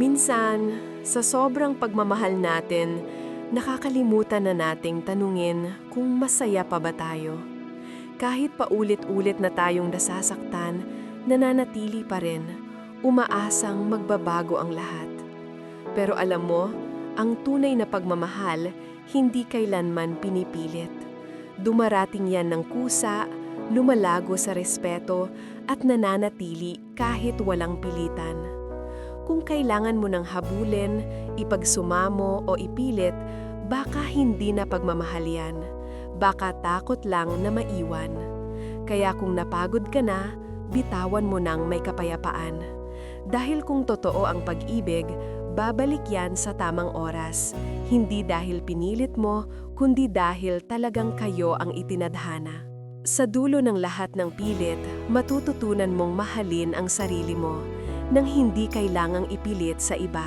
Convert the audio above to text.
Minsan, sa sobrang pagmamahal natin, nakakalimutan na nating tanungin kung masaya pa ba tayo. Kahit paulit-ulit na tayong nasasaktan, nananatili pa rin, umaasang magbabago ang lahat. Pero alam mo, ang tunay na pagmamahal, hindi kailanman pinipilit. Dumarating yan ng kusa, lumalago sa respeto, at nananatili kahit walang pilitan. Kung kailangan mo ng habulin, ipagsumamo o ipilit, baka hindi na pagmamahal yan. Baka takot lang na maiwan. Kaya kung napagod ka na, bitawan mo nang may kapayapaan. Dahil kung totoo ang pag-ibig, babalik yan sa tamang oras. Hindi dahil pinilit mo, kundi dahil talagang kayo ang itinadhana. Sa dulo ng lahat ng pilit, matututunan mong mahalin ang sarili mo nang hindi kailangang ipilit sa iba.